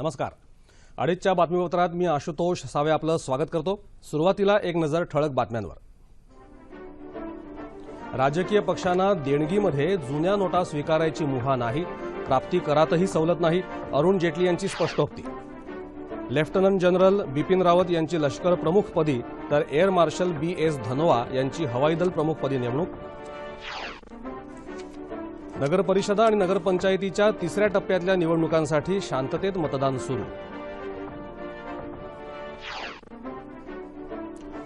नमस्कार. अडीचच्या बातमीपत्रात मी आशुतोष सावे आपलं स्वागत करतो. सुरुवातीला एक नजर ठळक बातम्यांवर. राजकीय पक्षांना देणगीमध्ये जुन्या नोटा स्वीकारायची मुभा नाही प्राप्ती करातही सवलत नाही अरुण जेटली यांची स्पष्टोक्ती. लेफ्टनंट जनरल बिपिन रावत यांची लष्कर प्रमुखपदी तर air marshal B S Dhanoa यांची हवाई दल प्रमुखपदी नेमणूक नगरपरिषदा आणि नगरपंचायतीच्या तिसऱ्या टप्प्यातल्या निवडणुकांसाठी शांततेत मतदान सुरू.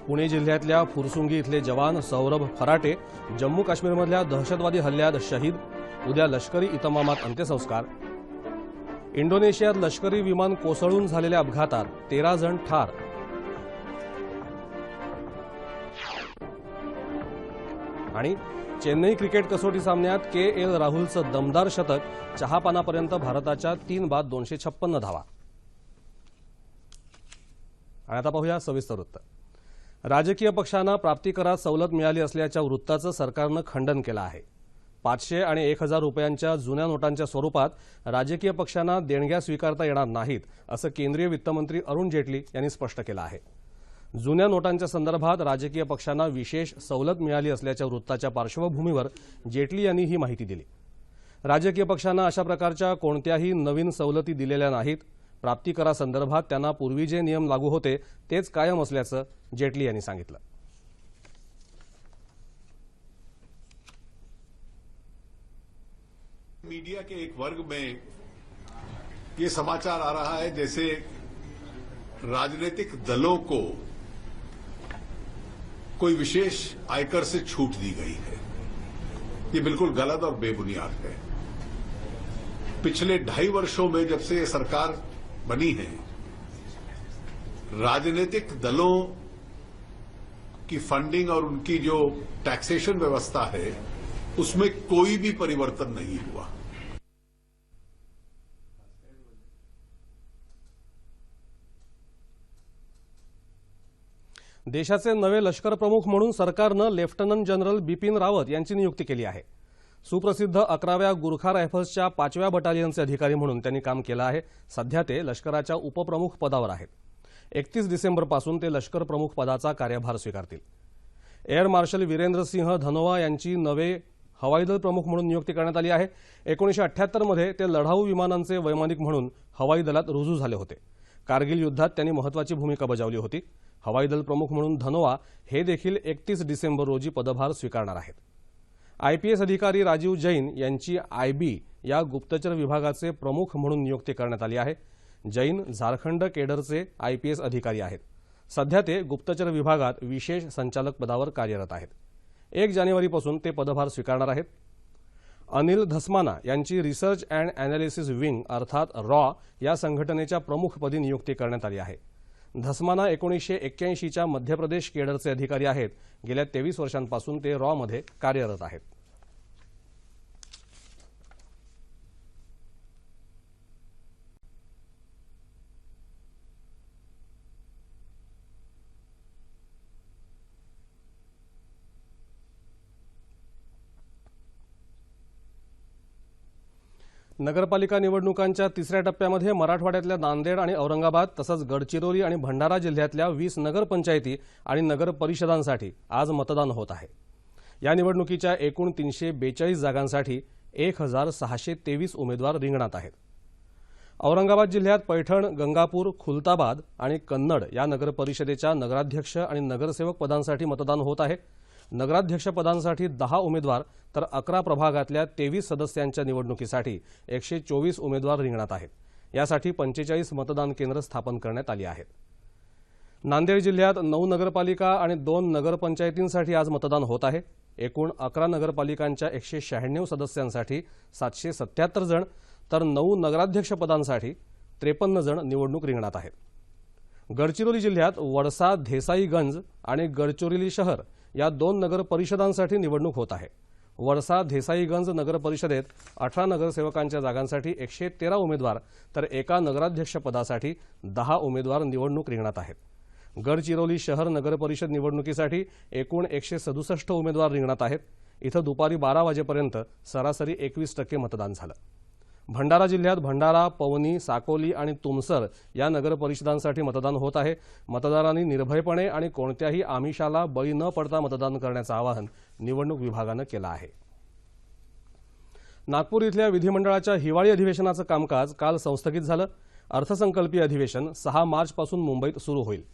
पुणे जिल्ह्यातल्या फुरसुंगी इथले जवान सौरभ फराटे जम्मू काश्मीरमधल्या दहशतवादी हल्ल्यात शहीद. उद्या लष्करी इतमामात अंत्यसंस्कार. इंडोनेशियात लष्करी विमान कोसळून झालेल्या अपघातात तेरा जण ठार. आणि चेन्नई क्रिकेट कसोटी सामन्यात के एल राहुलचं दमदार शतक चहापानापर्यंत भारताच्या तीन बाद दोनशे छप्पन्न धावा. आणि आता पाहूया सविस्तर वृत्त. राजकीय पक्षांना प्राप्तिकरात सवलत मिळाली असल्याच्या वृत्ताचं सरकारनं खंडन केलं आहे. पाचशे आणि एक हजार रुपयांच्या जुन्या नोटांच्या स्वरूपात राजकीय पक्षांना देणग्या स्वीकारता येणार नाहीत असं केंद्रीय वित्तमंत्री अरुण जेटली यांनी स्पष्ट केलं आहे. जुन्या नोटांच्या संदर्भात राजकीय पक्षांना विशेष सवलत मिळाली असल्याच्या वृत्ताच्या पार्श्वभूमीवर जेटली यांनी ही माहिती दिली. राजकीय पक्षांना अशा प्रकारच्या कोणत्याही नवीन सवलती दिलेल्या नाहीत. प्राप्तिकरासंदर्भात त्यांना पूर्वी जे नियम लागू होते तेच कायम असल्याचं जेटली यांनी सांगितलं. मीडिया के एक वर्ग में ये समाचार आ रहा है जैसे राजनीतिक दलों को कोई विशेष आयकर से छूट दी गई है। ये बिल्कुल गलत और बेबुनियाद है। पिछले ढाई वर्षों में जब से ये सरकार बनी है, राजनीतिक दलों की फंडिंग और उनकी जो टैक्सेशन व्यवस्था है, उसमें कोई भी परिवर्तन नहीं हुआ। देशाचे नवे लष्कर प्रमुख म्हणून सरकारनं लेफ्टनंट जनरल बिपिन रावत यांची नियुक्ती केली आहे. सुप्रसिद्ध अकराव्या गुरखा रायफल्सच्या पाचव्या बटालियनचे अधिकारी म्हणून त्यांनी काम केलं आहे. सध्या ते लष्कराच्या उपप्रमुख पदावर आहेत. एकतीस डिसेंबरपासून ते लष्कर प्रमुख पदाचा कार्यभार स्वीकारतील. एअर मार्शल वीरेंद्र सिंह धनोवा यांची नवे हवाई दल प्रमुख म्हणून नियुक्ती करण्यात आली आहे. एकोणीशे अठ्ठ्याहत्तरमध्ये ते लढाऊ विमानांचे वैमानिक म्हणून हवाई दलात रुजू झाले होते. कारगिल युद्धात त्यांनी महत्वाची भूमिका बजावली होती. हवाई दल प्रमुख म्हणून धनोआ हे देखील एकतीस डिसेंबर रोजी पदभार स्वीकारणार आहेत. आयपीएस अधिकारी राजीव जैन यांची आयबी या गुप्तचर विभागाचे प्रमुख म्हणून नियुक्ती करण्यात आली आहे. जैन झारखंड केडरचे आयपीएस अधिकारी आहेत. सध्या ते गुप्तचर विभागात विशेष संचालक पदावर कार्यरत आहेत. एक जानेवारीपासून ते पदभार स्वीकारणार आहेत. अनिल धस्माना यांची रिसर्च अँड अॅनालिसिस विंग अर्थात रॉ या संघटनेच्या प्रमुखपदी नियुक्ती करण्यात आली आहे. धस्माना एकोणीसशे एक्क्याऐंशीच्या मध्य प्रदेश केडरचे अधिकारी आहेत. गेल्या तेवीस वर्षांपासून ते रॉमध्ये कार्यरत आहेत. नगरपालिका निवडणुकांच्या तिसऱ्या टप्प्यामध्ये मराठवाड्यातल्या नांदेड आणि औरंगाबाद तसंच गडचिरोली आणि भंडारा जिल्ह्यातल्या वीस नगरपंचायती आणि नगर परिषदांसाठी आज मतदान होत आहे. या निवडणुकीच्या एकूण तीनशे बेचाळीस जागांसाठी एक हजार सहाशे तेवीस उमेदवार रिंगणात आहेत. औरंगाबाद जिल्ह्यात पैठण गंगापूर खुलताबाद आणि कन्नड या नगरपरिषदेच्या नगराध्यक्ष आणि नगरसेवक पदांसाठी मतदान होत आहे. नगराध्यक्षपदांसाठी दहा उमेदवार तर अकरा प्रभागातल्या तेवीस सदस्यांच्या निवडणुकीसाठी एकशे चोवीस उमेदवार रिंगणात आहेत. यासाठी पंचेचाळीस मतदान केंद्र स्थापन करण्यात आली आहेत. नांदेड जिल्ह्यात नऊ नगरपालिका आणि दोन नगरपंचायतींसाठी आज मतदान होत आहे. एकूण अकरा नगरपालिकांच्या एकशे शहाण्णव सदस्यांसाठी सातशे सत्याहत्तर जण तर नऊ नगराध्यक्षपदांसाठी त्रेपन्न जण निवडणूक रिंगणात आहेत. गडचिरोली जिल्ह्यात वडसा धेसाईगंज आणि गडचिरोली शहर या दोन नगर परिषदांसाठी निवडणूक होत आहे. वडसा धेसाईगंज नगर परिषदेत अठरा नगरसेवकांच्या जागांसाठी एकशे तेरा उमेदवार तर एका नगराध्यक्षपदासाठी दहा उमेदवार निवडणूक रिंगणात आहेत. गडचिरोली शहर नगरपरिषद निवडणुकीसाठी एकूण एकशे सदुसष्ट उमेदवार रिंगणात आहेत. इथं दुपारी बारा वाजेपर्यंत सरासरी एकवीस टक्के मतदान झालं. भंडारा जिल्ह्यात भंडारा पवनी साकोली आणि तुमसर या नगरपरिषदांसाठी मतदान होत आहे. मतदारांनी निर्भयपणे आणि कोणत्याही आमिषाला बळी न पडता मतदान करण्याचं आवाहन निवडणूक विभागानं केलं आहे. नागपूर इथल्या विधिमंडळाच्या हिवाळी अधिवेशनाचं कामकाज काल संस्थगित झालं. अर्थसंकल्पीय अधिवेशन सहा मार्चपासून मुंबईत सुरू होईल.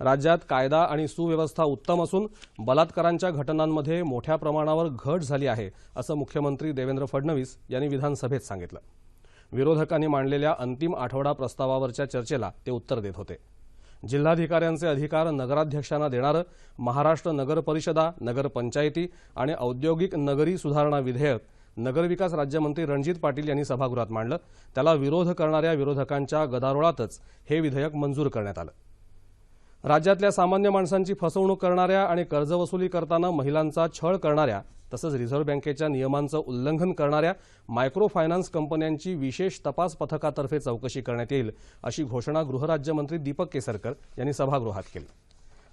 राज्यात कायदा आणि सुव्यवस्था उत्तम असून बलात्कारांच्या घटनांमध्ये मोठ्या प्रमाणावर घट झाली आहे असं मुख्यमंत्री देवेंद्र फडणवीस यांनी विधानसभेत सांगितलं. विरोधकांनी मांडलेल्या अंतिम आठवडा प्रस्तावावरच्या चर्चेला ते उत्तर देत होते. जिल्हाधिकाऱ्यांचे अधिकार नगराध्यक्षांना देणारं महाराष्ट्र नगर परिषदा नगरपंचायती आणि औद्योगिक नगरी सुधारणा विधेयक नगरविकास राज्यमंत्री रणजित पाटील यांनी सभागृहात मांडलं. त्याला विरोध करणाऱ्या विरोधकांच्या गदारोळातच हे विधेयक मंजूर करण्यात आलं. राज्यातल्या सामान्य माणसांची फसवणूक करणाऱ्या आणि कर्जवसुली करताना महिलांचा छळ करणाऱ्या तसंच रिझर्व्ह बँकेच्या नियमांचं उल्लंघन करणाऱ्या मायक्रो फायनान्स कंपन्यांची विशेष तपास पथकातर्फे चौकशी करण्यात येईल अशी घोषणा गृहराज्यमंत्री दीपक केसरकर यांनी सभागृहात केली.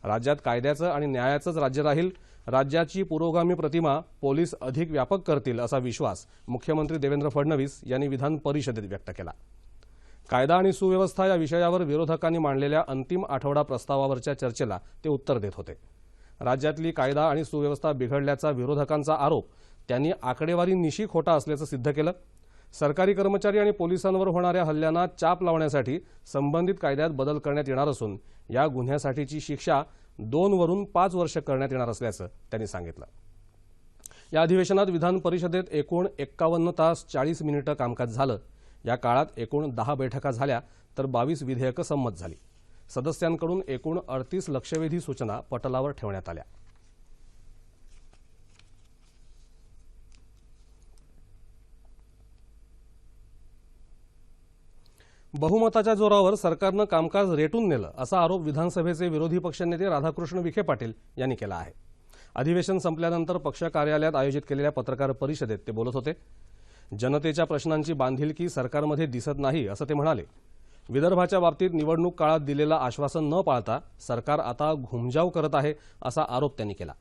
राज्यात कायद्याचं आणि न्यायाचंच राज्य राहील राज्याची पुरोगामी प्रतिमा पोलीस अधिक व्यापक करतील असा विश्वास मुख्यमंत्री देवेंद्र फडणवीस यांनी विधान परिषदेत व्यक्त केला. कायदा आणि सुव्यवस्था या विषयावर विरोधकांनी मांडलेल्या अंतिम आठवडा प्रस्तावावरच्या चर्चेला ते उत्तर देत होते. राज्यातली कायदा आणि सुव्यवस्था बिघडल्याचा विरोधकांचा आरोप त्यांनी आकडेवारी निशी खोटा असल्याचं सिद्ध केलं. सरकारी कर्मचारी आणि पोलिसांवर होणाऱ्या हल्ल्यांना चाप लावण्यासाठी संबंधित कायद्यात बदल करण्यात येणार असून या गुन्ह्यासाठीची शिक्षा दोनवरून पाच वर्ष करण्यात येणार असल्याचं त्यांनी सांगितलं. या अधिवेशनात विधान परिषदेत एकूण एक्कावन्न तास चाळीस मिनिटं कामकाज झालं. या काळात एकूण दहा बैठका झाल्या तर बावीस विधेयकं संमत झाली. सदस्यांकडून एकूण अडतीस लक्षवेधी सूचना पटलावर ठेवण्यात आल्या. बहुमताच्या जोरावर सरकारनं कामकाज रेटून नेलं असा आरोप विधानसभेचे विरोधी पक्षनेते राधाकृष्ण विखे पाटील यांनी केला आहे. अधिवेशन संपल्यानंतर पक्ष कार्यालयात आयोजित केलेल्या पत्रकार परिषदेत ते बोलत होते. जनतेच्या प्रश्नांची बांधिलकी सरकारमध्ये दिसत नाही असं ते म्हणाले. विदर्भाच्या बाबतीत निवडणूक काळात दिलेलं आश्वासन न पाळता सरकार आता घुमजाव करत आहे असा आरोप त्यांनी केला.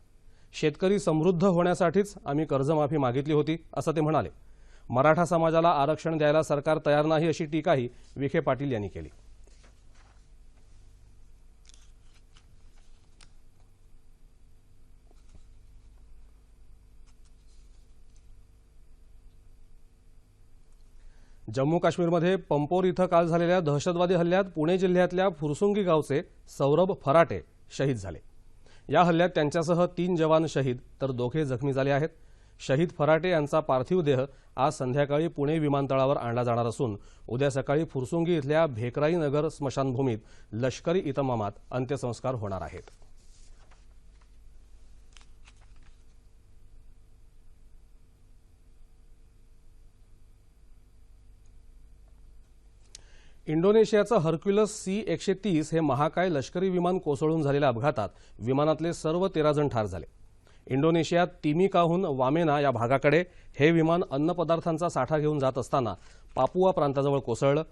शेतकरी समृद्ध होण्यासाठीच आम्ही कर्जमाफी मागितली होती असं ते म्हणाले. मराठा समाजाला आरक्षण द्यायला सरकार तयार नाही अशी टीकाही विखे पाटील यांनी केली. जम्मू काश्मीरमध्ये पंपोर इथं काल झालेल्या दहशतवादी हल्ल्यात पुणे जिल्ह्यातल्या फुरसुंगी गावचे सौरभ फराटे शहीद झाले. या हल्ल्यात त्यांच्यासह तीन जवान शहीद तर दोघे जखमी झाले आहेत. शहीद फराटे यांचा पार्थिव देह आज संध्याकाळी पुणे विमानतळावर आणला जाणार असून उद्या सकाळी फुरसुंगी इथल्या भेकराई नगर स्मशानभूमीत लष्करी इतमामात अंत्यसंस्कार होणार आहेत. इंडोनेशियाचं हर्क्युलस सी एकशे तीस हे महाकाय लष्करी विमान कोसळून झालेल्या अपघातात विमानातले सर्व तेरा जण ठार झाले. इंडोनेशियात तिमिकाहून वामेना या भागाकडे हे विमान अन्नपदार्थांचा साठा घेऊन जात असताना पापुआ प्रांताजवळ कोसळलं.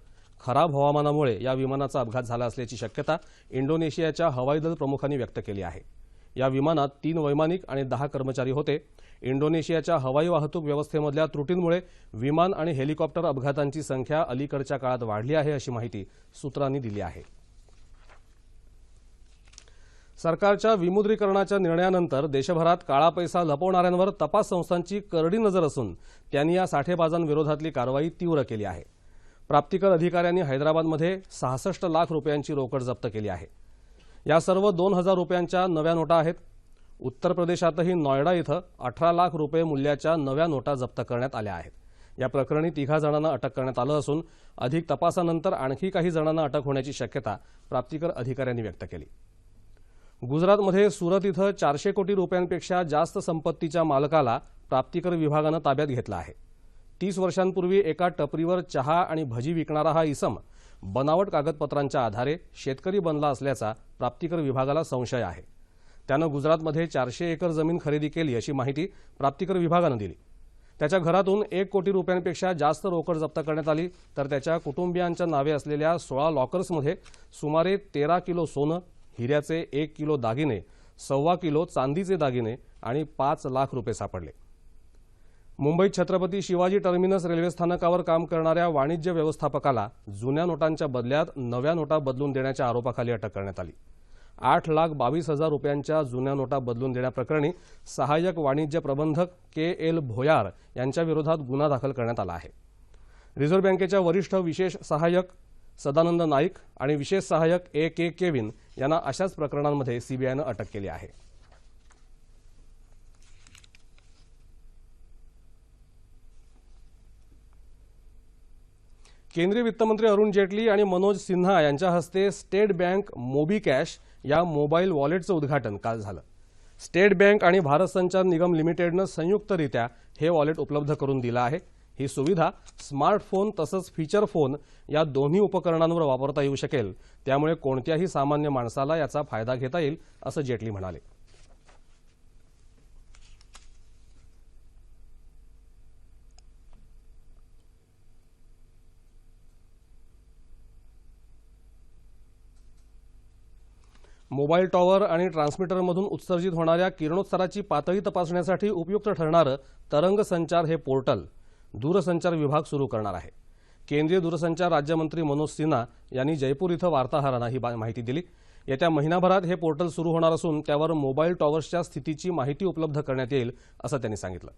खराब हवामानामुळे या विमानाचा अपघात झाला असल्याची शक्यता इंडोनेशियाच्या हवाई दल प्रमुखांनी व्यक्त केली आहे. या विमानात तीन वैमानिक आणि दहा कर्मचारी होते. इंडोनेशियाच्या हवाई वाहतूक व्यवस्थेमधल्या त्रुटींमुळे विमान आणि हेलिकॉप्टर अपघातांची संख्या अलीकडच्या काळात वाढली आहे अशी माहिती सूत्रांनी दिली आहे. सरकारच्या विमुद्रीकरणाच्या निर्णयानंतर देशभरात काळा पैसा लपवणाऱ्यांवर तपास संस्थांची करडी नजर असून त्यांनी या साठेबाजांविरोधातली कारवाई तीव्र केली आहे. प्राप्तिकर अधिकाऱ्यांनी हैदराबादमध्ये सहासष्ट लाख रुपयांची रोकड जप्त केली आहे. या सर्व दोन हजार रुपयांच्या नव्या नोटा आहेत. उत्तर प्रदेशातही नॉयडा इथं अठरा लाख रुपये मूल्याच्या नव्या नोटा जप्त करण्यात आल्या आहेत. या प्रकरणी तिघा जणांना अटक करण्यात आलं असून अधिक तपासानंतर आणखी काही जणांना अटक होण्याची शक्यता प्राप्तिकर अधिकाऱ्यांनी व्यक्त केली. गुजरातमध्ये सुरत इथं चारशे कोटी रुपयांपेक्षा जास्त संपत्तीच्या मालकाला प्राप्तिकर विभागानं ताब्यात घेतलं आहे. तीस वर्षांपूर्वी एका टपरीवर चहा आणि भजी विकणारा हा इसम बनावट कागदपत्रांच्या आधारे शेतकरी बनला असल्याचा प्राप्तिकर विभागाला संशय आहे. त्यानं गुजरातमध्ये चारशे एकर जमीन खरेदी केली अशी माहिती प्राप्तिकर विभागानं दिली. त्याच्या घरातून एक कोटी रुपयांपेक्षा जास्त रोकड जप्त करण्यात आली तर त्याच्या कुटुंबियांच्या नावे असलेल्या सोळा लॉकर्समध्ये सुमारे तेरा किलो सोनं हिऱ्याचे एक किलो दागिने सव्वा किलो चांदीचे दागिने आणि पाच लाख रुपये सापडले. मुंबईत छत्रपती शिवाजी टर्मिनस रेल्वे स्थानकावर काम करणाऱ्या वाणिज्य व्यवस्थापकाला जुन्या नोटांच्या बदल्यात नव्या नोटा बदलून देण्याच्या आरोपाखाली अटक करण्यात आली. आठ लाख बावीस हजार रुपयांच्या जुन्या नोटा बदलून देण्याप्रकरणी सहाय्यक वाणिज्य प्रबंधक के एल भोयार यांच्याविरोधात गुन्हा दाखल करण्यात आला आहे. रिझर्व्ह बँकेच्या वरिष्ठ विशेष सहाय्यक सदानंद नाईक आणि विशेष सहाय्यक ए के केविन यांना अशाच प्रकरणांमध्ये सीबीआयनं अटक केली आहे. केंद्रीय वित्तमंत्री अरुण जेटली आणि मनोज सिन्हा यांच्या हस्ते स्टेट बँक मोबी कॅश या मोबाईल वॉलेटचं उद्घाटन काल झालं. स्टेट बँक आणि भारत संचार निगम लिमिटेडनं संयुक्तरित्या हे वॉलेट उपलब्ध करून दिलं आहे. ही सुविधा स्मार्टफोन तसंच फीचर फोन या दोन्ही उपकरणांवर वापरता येऊ शकेल. त्यामुळे कोणत्याही सामान्य माणसाला याचा फायदा घेता येईल असं जेटली म्हणाले. मोबाईल टॉवर आणि ट्रान्समीटरमधून उत्सर्जित होणाऱ्या किरणोत्सराची पातळी तपासण्यासाठी उपयुक्त ठरणारं तरंग संचार हे पोर्टल. दूरसंचार विभाग सुरू करणार आहे. केंद्रीय दूरसंचार राज्यमंत्री मनोज सिन्हा यांनी जयपूर इथं वार्ताहरांना ही बा- माहिती दिली. येत्या महिनाभरात हे पोर्टल सुरू होणार असून त्यावर मोबाईल टॉवर्सच्या स्थितीची माहिती उपलब्ध करण्यात येईल असं त्यांनी सांगितलं.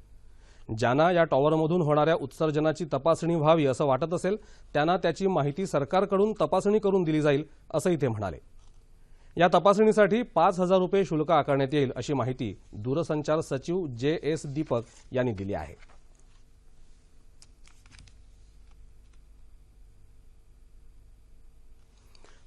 ज्यांना या टॉवरमधून होणाऱ्या उत्सर्जनाची तपासणी व्हावी असं वाटत असेल त्यांना त्याची माहिती सरकारकडून तपासणी करून दिली जाईल असंही ते म्हणाले. या तपासणीसाठी पाच हजार रुपये शुल्क आकारण्यात येईल अशी माहिती दूरसंचार सचिव जे एस दीपक यांनी दिली आहे.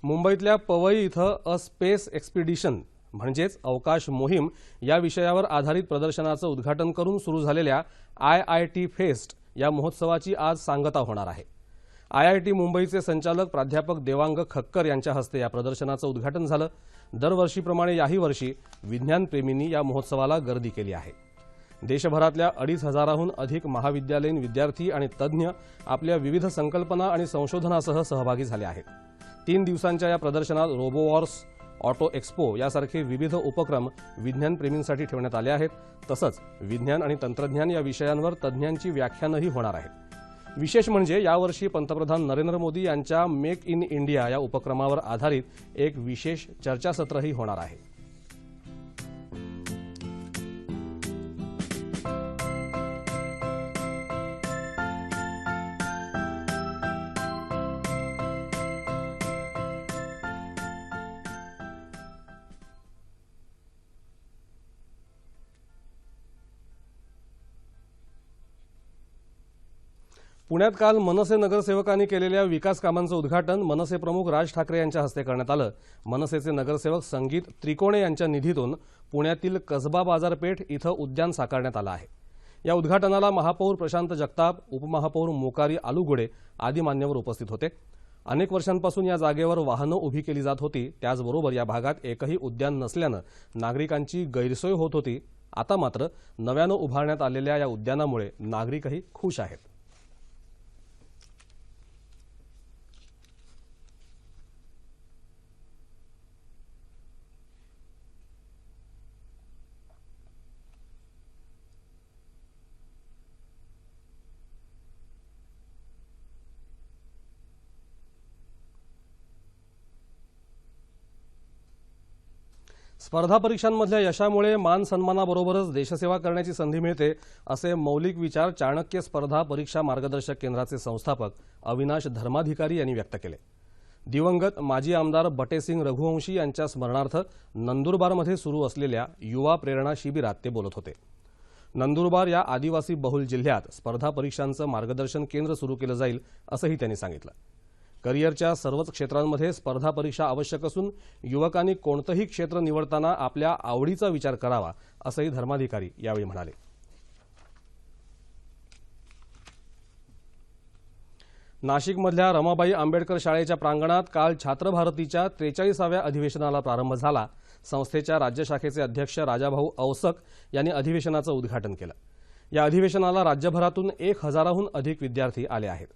मुंबईतल्या पवई इथं अ स्पेस एक्सपिडिशन म्हणजेच अवकाश मोहीम या विषयावर आधारित प्रदर्शनाचं उद्घाटन करून सुरू झालेल्या आय आय टी फेस्ट या महोत्सवाची आज सांगता होणार आहे. आय आय टी मुंबईचे संचालक प्राध्यापक देवांग खक्कर यांच्या हस्ते या प्रदर्शनाचं उद्घाटन झालं. दरवर्षीप्रमाणे याही वर्षी विज्ञानप्रेमींनी या महोत्सवाला गर्दी केली आहे. देशभरातल्या अडीच हजाराहून अधिक महाविद्यालयीन विद्यार्थी आणि तज्ज्ञ आपल्या विविध संकल्पना आणि संशोधनासह सहभागी झाले आहेत. तीन दिवसांच्या या प्रदर्शनात रोबोवॉर्स ऑटो एक्स्पो यासारखे विविध उपक्रम विज्ञानप्रेमींसाठी ठेवण्यात आले आहेत. तसंच विज्ञान आणि तंत्रज्ञान या विषयांवर तज्ज्ञांची व्याख्यानंही होणार आहेत. विशेष म्हणजे यावर्षी पंतप्रधान नरेंद्र मोदी यांच्या मेक इन इंडिया या उपक्रमावर आधारित एक विशेष चर्चासत्रही होणार आहे. पुण्यात काल मनसे नगरसेवकांनी केलेल्या विकास कामांचं उद्घाटन मनसे प्रमुख राज ठाकरे यांच्या हस्ते करण्यात आलं. मनसेचे नगरसेवक संगीत त्रिकोणे यांच्या निधीतून पुण्यातील कसबा बाजारपेठ इथं उद्यान साकारण्यात आलं आहे. या उद्घाटनाला महापौर प्रशांत जगताप उपमहापौर मोकारी आलुगुडे आदी मान्यवर उपस्थित होते. अनेक वर्षांपासून या जागेवर वाहनं उभी केली जात होती. त्याचबरोबर या भागात एकही उद्यान नसल्यानं नागरिकांची गैरसोय होत होती. आता मात्र नव्यानं उभारण्यात आलेल्या या उद्यानामुळे नागरिकही खुश आहेत. स्पर्धा परीक्षांमधल्या यशामुळे मान सन्मानाबरोबरच देशसेवा करण्याची संधी मिळते असे मौलिक विचार चाणक्य स्पर्धा परीक्षा मार्गदर्शक केंद्राचे संस्थापक अविनाश धर्माधिकारी यांनी व्यक्त केले. दिवंगत माजी आमदार बटेसिंग रघुवंशी यांच्या स्मरणार्थ नंदुरबारमध्ये सुरू असलेल्या युवा प्रेरणा शिबिरात ते बोलत होते. नंदुरबार या आदिवासी बहुल जिल्ह्यात स्पर्धा परीक्षांचं मार्गदर्शन केंद्र सुरू केलं जाईल असंही त्यांनी सांगितलं. करिअरच्या सर्वच क्षेत्रांमध्ये स्पर्धा परीक्षा आवश्यक असून युवकांनी कोणतंही क्षेत्र निवडताना आपल्या आवडीचा विचार करावा असंही धर्माधिकारी यावेळी म्हणाले. नाशिकमधल्या रमाबाई आंबेडकर शाळेच्या प्रांगणात काल छात्रभारतीच्या त्रेचाळीसाव्या अधिवेशनाला प्रारंभ झाला. संस्थेच्या राज्य शाखेचे अध्यक्ष राजाभाऊ औसक यांनी अधिवेशनाचं उद्घाटन केलं. या अधिवेशनाला राज्यभरातून एक हजाराहून अधिक विद्यार्थी आले आहेत.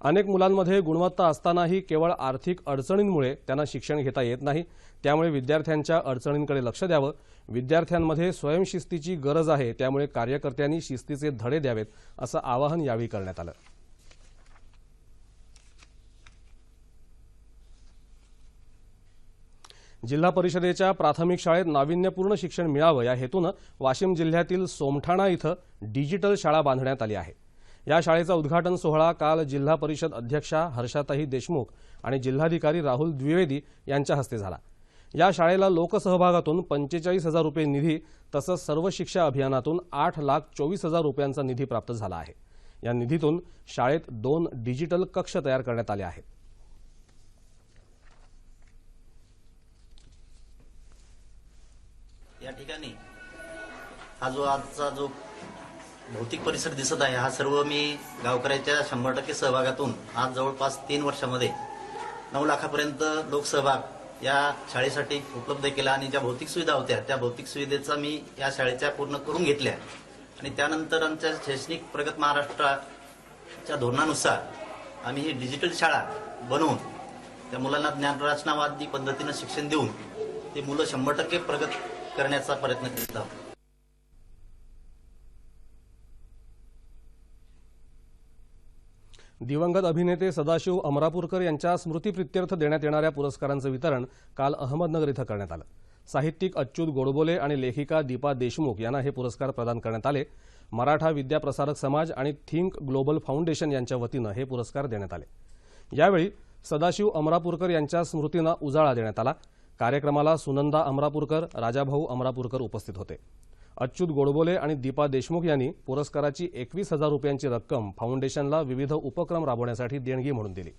अनेक मुलांमध्ये गुणवत्ता असतानाही केवळ आर्थिक अडचणींमुळे त्यांना शिक्षण घेता येत नाही. त्यामुळे विद्यार्थ्यांच्या अडचणींकडे लक्ष द्यावं. विद्यार्थ्यांमध्ये स्वयंशिस्तीची गरज आहे. त्यामुळे कार्यकर्त्यांनी शिस्तीचे धडे द्यावेत असं आवाहन यावेळी करण्यात आलं. जिल्हा परिषदेच्या प्राथमिक शाळेत नाविन्यपूर्ण शिक्षण मिळावं या हेतूनं वाशिम जिल्ह्यातील सोमठाणा इथं डिजिटल शाळा बांधण्यात आली आहे. या शाळेचा उद्घाटन सोहळा काल जिल्हा परिषद अध्यक्षा हर्षाताई देशमुख आणि जिल्हाधिकारी राहुल द्विवेदी यांच्या हस्ते झाला. या शाळेला लोकसहभागातून पंचेचाळीस हजार रुपये निधी तसंच सर्व शिक्षा अभियानातून आठ लाख चोवीस हजार रुपयांचा निधी प्राप्त झाला आहे. या निधीतून शाळेत दोन डिजिटल कक्ष तयार करण्यात आले आहेत. या ठिकाणी हा जो आजचा जो भौतिक परिसर दिसत आहे. हा सर्व मी गावकऱ्याच्या शंभर टक्के सहभागातून आज जवळपास तीन वर्षामध्ये नऊ लाखापर्यंत लोकसहभाग या शाळेसाठी उपलब्ध केला आणि ज्या भौतिक सुविधा होत्या त्या भौतिक सुविधेचा मी या शाळेच्या पूर्ण करून घेतल्या. आणि त्यानंतर आमच्या शैक्षणिक प्रगत महाराष्ट्राच्या धोरणानुसार आम्ही ही डिजिटल शाळा बनवून त्या मुलांना ज्ञानरचनावादी पद्धतीनं शिक्षण देऊन ते मुलं शंभर टक्के प्रगत करण्याचा प्रयत्न करीत आहोत. दिवंगत अभिनेते सदाशिव अमरापूरकर यांच्या स्मृतीप्रित्यर्थ देण्यात येणाऱ्या पुरस्कारांचं वितरण काल अहमदनगर इथं करण्यात आलं. साहित्यिक अच्युत गोडबोले आणि लेखिका दीपा देशमुख यांना हे पुरस्कार प्रदान करण्यात आले. मराठा विद्या प्रसारक समाज आणि थिंक ग्लोबल फाउंडेशन यांच्या वतीनं हे पुरस्कार देण्यात आले. यावेळी सदाशिव अमरापूरकर यांच्या स्मृतींना उजाळा देण्यात आला. कार्यक्रमाला सुनंदा अमरापूरकर राजाभाऊ अमरापूरकर उपस्थित होते. अच्युत गोडबोले आणि दीपा देशमुख यांनी पुरस्काराची एकवीस हजार रुपयांची रक्कम फाउंडेशनला विविध उपक्रम राबवण्यासाठी देणगी म्हणून दिली.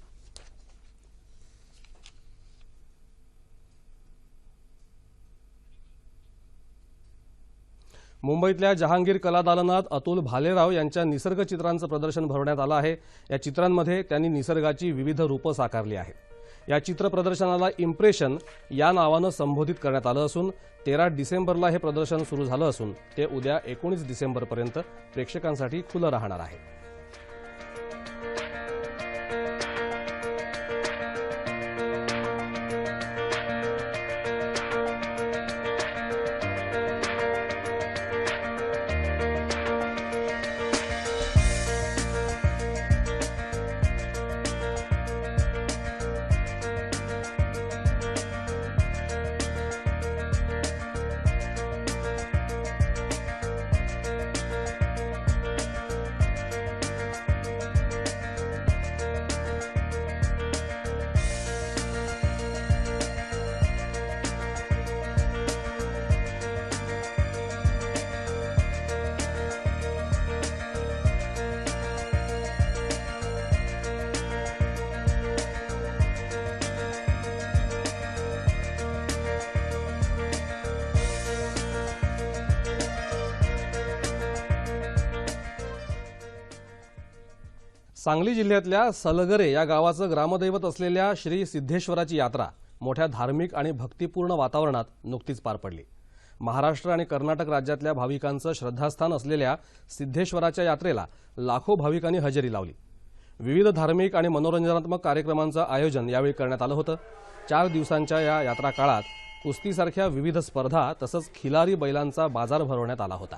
मुंबईतल्या जहांगीर कला दालनात अतुल भालेराव यांच्या निसर्ग चित्रांचं प्रदर्शन भरवण्यात आलं आहे. या चित्रांमध्ये त्यांनी निसर्गाची विविध रूपं साकारली आहेत. या चित्र प्रदर्शनाला इम्प्रेशन या नावानं संबोधित करण्यात आलं असून तेरा डिसेंबरला हे प्रदर्शन सुरू झालं असून ते उद्या एकोणीस डिसेंबरपर्यंत प्रेक्षकांसाठी खुलं राहणार आहे. सांगली जिल्ह्यातल्या सलगरे या गावाचं ग्रामदैवत असलेल्या श्री सिद्धेश्वराची यात्रा मोठ्या धार्मिक आणि भक्तिपूर्ण वातावरणात नुकतीच पार पडली. महाराष्ट्र आणि कर्नाटक राज्यातल्या भाविकांचं श्रद्धास्थान असलेल्या सिद्धेश्वराच्या यात्रेला लाखो भाविकांनी हजेरी लावली. विविध धार्मिक आणि मनोरंजनात्मक कार्यक्रमांचं आयोजन यावेळी करण्यात आलं होतं. चार दिवसांच्या या यात्रा काळात कुस्तीसारख्या विविध स्पर्धा तसंच खिलारी बैलांचा बाजार भरवण्यात आला होता.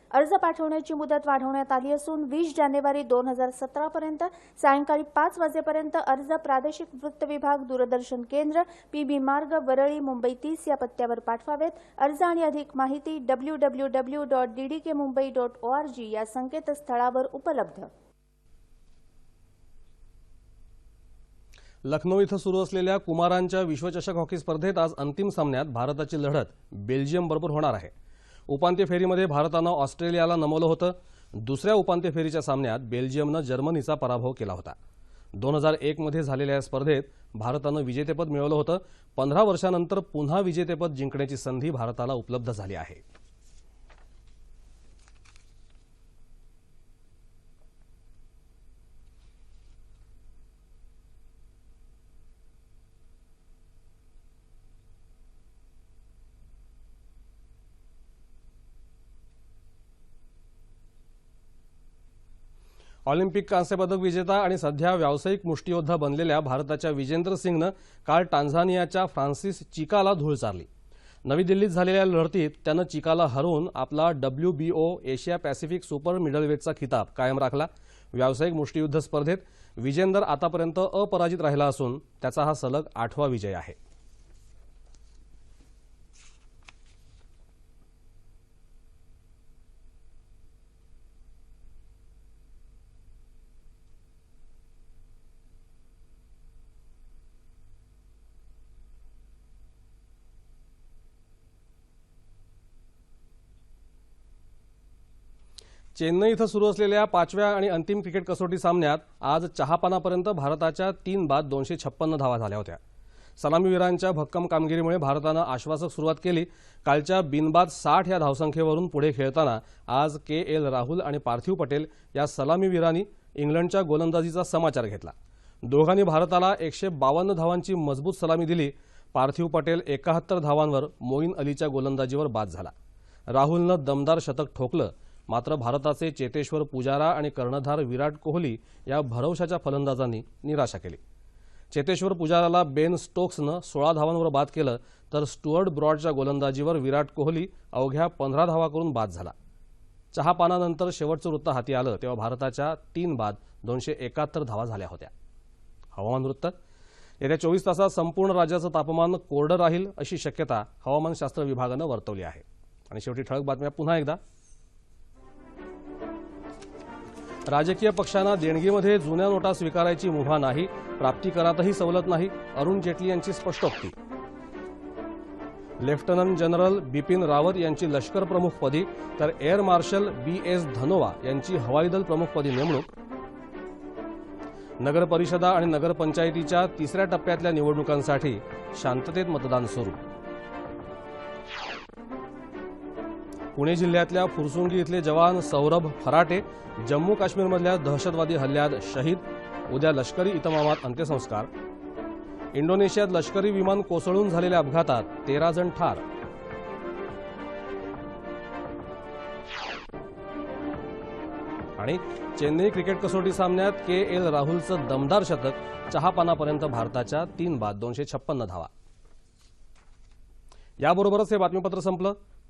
अर्ज पाठवण्याची मुदत वाढवण्यात आली असून वीस जानेवारी दोन हजार सतरापर्यंत सायंकाळी पाच वाजेपर्यंत अर्ज प्रादेशिक वृत्त विभाग दूरदर्शन केंद्र पीबी मार्ग वरळी मुंबई तीस या पत्त्यावर पाठवावेत. अर्ज आणि अधिक माहिती W W W dot D D K Mumbai dot O R G या संकेतस्थळावर उपलब्ध. लखनौ इथं सुरू असलेल्या कुमारांच्या विश्वचषक हॉकी स्पर्धेत आज अंतिम सामन्यात भारताची लढत बेल्जियमबरोबर होणार आहे. उपांत्य फेरीमध्ये भारतानं ऑस्ट्रेलियाला नमवलं होतं. दुसऱ्या उपांत्य फेरीच्या सामन्यात बेल्जियमनं जर्मनीचा पराभव केला होता. दोन हजार एकमध्ये झालेल्या या स्पर्धेत भारतानं विजेतेपद मिळवलं होतं. पंधरा वर्षानंतर पुन्हा विजेतेपद जिंकण्याची संधी भारताला उपलब्ध झाली आहे. ऑलिम्पिक कांस्यपदक विजेता आणि सध्या व्यावसायिक मुष्टीयोद्धा बनलेल्या भारताच्या विजेंद्र सिंगनं काल टांझानियाच्या फ्रान्सिस चिकाला धूळ चारली. नवी दिल्लीत झालेल्या लढतीत त्यानं चिकाला हरवून आपला W B O Asia Pacific super मिडलवेटचा खिताब कायम राखला. व्यावसायिक मुष्टियुद्ध स्पर्धेत विजेंदर आतापर्यंत अपराजित राहिला असून त्याचा हा सलग आठवा विजय आहे. चेन्नई इथं सुरू असलेल्या पाचव्या आणि अंतिम क्रिकेट कसोटी सामन्यात आज चहापानापर्यंत भारताच्या तीन बाद दोनशे छप्पन्न धावा झाल्या होत्या. सलामीवीरांच्या भक्कम कामगिरीमुळे भारतानं आश्वासक सुरुवात केली. कालच्या बिनबाद साठ या धावसंख्येवरून पुढे खेळताना आज के एल राहुल आणि पार्थिव पटेल या सलामीवीरांनी इंग्लंडच्या गोलंदाजीचा समाचार घेतला. दोघांनी भारताला एकशे बावन्न धावांची मजबूत सलामी दिली. पार्थिव पटेल एकाहत्तर धावांवर मोईन अलीच्या गोलंदाजीवर बाद झाला. राहुलनं दमदार शतक ठोकलं. मात्र भारताचे चेतेश्वर पुजारा आणि कर्णधार विराट कोहली या भरवशाच्या फलंदाजांनी निराशा केली. चेतेश्वर पुजाराला बेन स्टोक्सनं सोळा धावांवर बाद केलं तर स्टुअर्ट ब्रॉडच्या गोलंदाजीवर विराट कोहली अवघ्या पंधरा धावा करून बाद झाला. चहापानानंतर शेवटचं वृत्त हाती आलं तेव्हा भारताच्या तीन बाद दोनशे एकाहत्तर धावा झाल्या होत्या. हवामान वृत्त. येत्या चोवीस तासात संपूर्ण राज्याचं तापमान कोरडं राहील अशी शक्यता हवामानशास्त्र विभागानं वर्तवली आहे. आणि शेवटी ठळक बातम्या पुन्हा एकदा. राजकीय पक्षांना देणगीमध्ये जुन्या नोटा स्वीकारायची मुभा नाही प्राप्तिकरातही सवलत नाही अरुण जेटली यांची स्पष्टोक्ती लेफ्टनंट जनरल बिपिन रावत यांची लष्कर प्रमुखपदी तर air marshal B S Dhanoa यांची हवाई दल प्रमुखपदी नेमणूक. नगरपरिषदा आणि नगरपंचायतीच्या तिसऱ्या टप्प्यातल्या निवडणुकांसाठी शांततेत मतदान सुरू. पुणे जिल्ह्यातल्या फुरसुंगी इथले जवान सौरभ फराटे जम्मू काश्मीरमधल्या दहशतवादी हल्ल्यात शहीद. उद्या लष्करी इतमामात अंत्यसंस्कार. इंडोनेशियात लष्करी विमान कोसळून झालेल्या अपघातात तेरा जण ठार. आणि चेन्नई क्रिकेट कसोटी सामन्यात के एल राहुलचं दमदार शतक चहापानापर्यंत भारताच्या तीन बाद दोनशे छप्पन्न धावा. याबरोबरच हे बातमीपत्र संपलं.